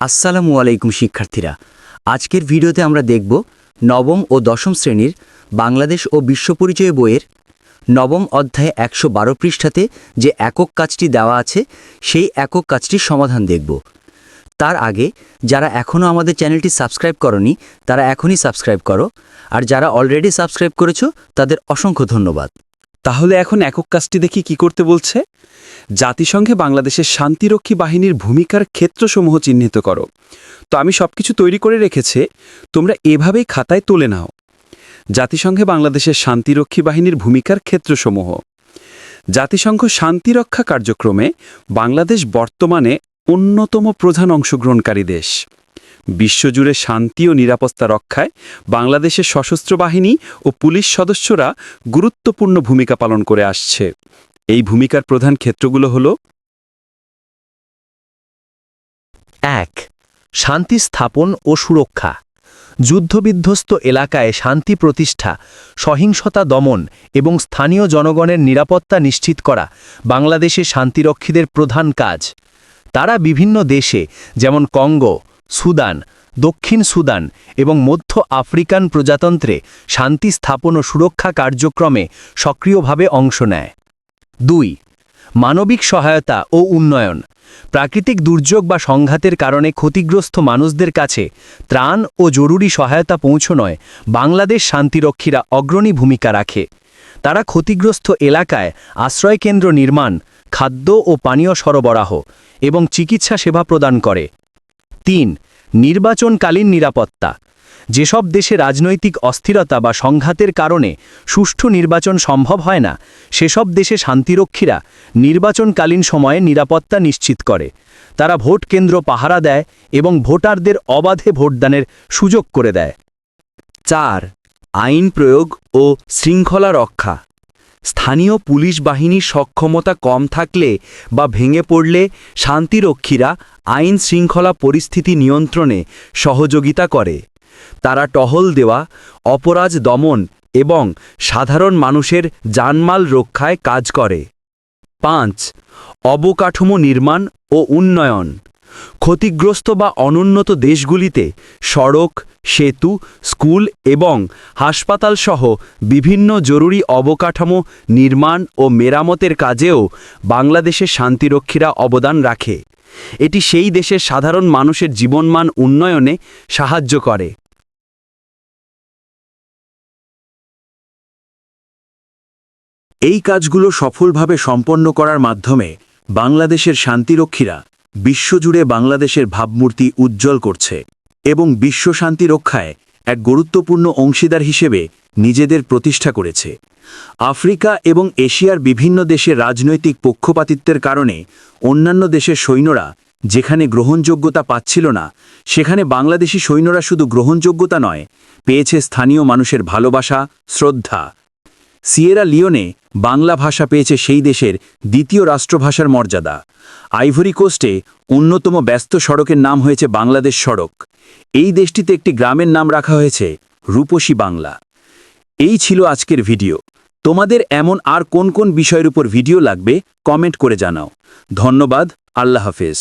আসসালামু আলাইকুম শিক্ষার্থীরা। আজকের ভিডিওতে আমরা দেখব নবম ও দশম শ্রেণির বাংলাদেশ ও বিশ্ব পরিচয় বইয়ের নবম অধ্যায়ে একশো বারো পৃষ্ঠাতে যে একক কাজটি দেওয়া আছে, সেই একক কাজটির সমাধান দেখব। তার আগে, যারা এখনও আমাদের চ্যানেলটি সাবস্ক্রাইব করনি, তারা এখনই সাবস্ক্রাইব করো। আর যারা অলরেডি সাবস্ক্রাইব করেছ, তাদের অসংখ্য ধন্যবাদ। তাহলে এখন একক কাজটি দেখি কি করতে বলছে? জাতিসংঘে বাংলাদেশের শান্তিরক্ষী বাহিনীর ভূমিকার ক্ষেত্রসমূহ চিহ্নিত করো। তো আমি সবকিছু তৈরি করে রেখেছে, তোমরা এভাবেই খাতায় তুলে নাও। জাতিসংঘে বাংলাদেশের শান্তিরক্ষী বাহিনীর ভূমিকার ক্ষেত্রসমূহ। জাতিসংঘ শান্তিরক্ষা কার্যক্রমে বাংলাদেশ বর্তমানে অন্যতম প্রধান অংশগ্রহণকারী দেশ। বিশ্বজুড়ে শান্তি ও নিরাপত্তা রক্ষায় বাংলাদেশের সশস্ত্র বাহিনী ও পুলিশ সদস্যরা গুরুত্বপূর্ণ ভূমিকা পালন করে আসছে। এই ভূমিকার প্রধান ক্ষেত্রগুলো হল এক, শান্তি স্থাপন ও সুরক্ষা। যুদ্ধবিধ্বস্ত এলাকায় শান্তি প্রতিষ্ঠা, সহিংসতা দমন এবং স্থানীয় জনগণের নিরাপত্তা নিশ্চিত করা বাংলাদেশের শান্তিরক্ষীদের প্রধান কাজ। তারা বিভিন্ন দেশে, যেমন কঙ্গো, সুদান, দক্ষিণ সুদান এবং মধ্য আফ্রিকান প্রজাতন্ত্রে শান্তি স্থাপন ও সুরক্ষা কার্যক্রমে সক্রিয়ভাবে অংশ নেয়। দুই, মানবিক সহায়তা ও উন্নয়ন। প্রাকৃতিক দুর্যোগ বা সংঘাতের কারণে ক্ষতিগ্রস্ত মানুষদের কাছে ত্রাণ ও জরুরি সহায়তা পৌঁছনোয় বাংলাদেশ শান্তিরক্ষীরা অগ্রণী ভূমিকা রাখে। তারা ক্ষতিগ্রস্ত এলাকায় আশ্রয়কেন্দ্র নির্মাণ, খাদ্য ও পানীয় সরবরাহ এবং চিকিৎসা সেবা প্রদান করে। তিন, নির্বাচনকালীন নিরাপত্তা। যেসব দেশে রাজনৈতিক অস্থিরতা বা সংঘাতের কারণে সুষ্ঠু নির্বাচন সম্ভব হয় না, সেসব দেশে শান্তিরক্ষীরা নির্বাচনকালীন সময়ে নিরাপত্তা নিশ্চিত করে। তারা ভোট কেন্দ্র পাহারা দেয় এবং ভোটারদের অবাধে ভোটদানের সুযোগ করে দেয়। চার, আইন প্রয়োগ ও শৃঙ্খলা রক্ষা। স্থানীয় পুলিশ বাহিনীর সক্ষমতা কম থাকলে বা ভেঙে পড়লে শান্তিরক্ষীরা আইন শৃঙ্খলা পরিস্থিতি নিয়ন্ত্রণে সহযোগিতা করে। তারা টহল দেওয়া অপরাধ দমন এবং সাধারণ মানুষের জানমাল রক্ষায় কাজ করে। পাঁচ, অবকাঠামো নির্মাণ ও উন্নয়ন। ক্ষতিগ্রস্ত বা অনুন্নত দেশগুলিতে সড়ক, সেতু, স্কুল এবং হাসপাতাল সহ বিভিন্ন জরুরি অবকাঠামো নির্মাণ ও মেরামতের কাজেও বাংলাদেশের শান্তিরক্ষীরা অবদান রাখে। এটি সেই দেশের সাধারণ মানুষের জীবনমান উন্নয়নে সাহায্য করে। এই কাজগুলো সফলভাবে সম্পন্ন করার মাধ্যমে বাংলাদেশের শান্তিরক্ষীরা বিশ্বজুড়ে বাংলাদেশের ভাবমূর্তি উজ্জ্বল করছে এবং বিশ্ব শান্তি রক্ষায় এক গুরুত্বপূর্ণ অংশীদার হিসেবে নিজেদের প্রতিষ্ঠা করেছে। আফ্রিকা এবং এশিয়ার বিভিন্ন দেশের রাজনৈতিক পক্ষপাতিত্বের কারণে অন্যান্য দেশের সৈন্যরা যেখানে গ্রহণযোগ্যতা পাচ্ছিল না, সেখানে বাংলাদেশি সৈন্যরা শুধু গ্রহণযোগ্যতা নয়, পেয়েছে স্থানীয় মানুষের ভালোবাসা, শ্রদ্ধা সিয়েরা লিওনে বাংলা ভাষা পেয়েছে সেই দেশের দ্বিতীয় রাষ্ট্রভাষার মর্যাদা। আইভরি কোস্টে অন্যতম ব্যস্ত সড়কের নাম হয়েছে বাংলাদেশ সড়ক। এই দেশটিতে একটি গ্রামের নাম রাখা হয়েছে রূপসী বাংলা। এই ছিল আজকের ভিডিও। তোমাদের এমন আর কোন কোন বিষয়ের উপর ভিডিও লাগবে কমেন্ট করে জানাও। ধন্যবাদ, আল্লাহ হাফেজ।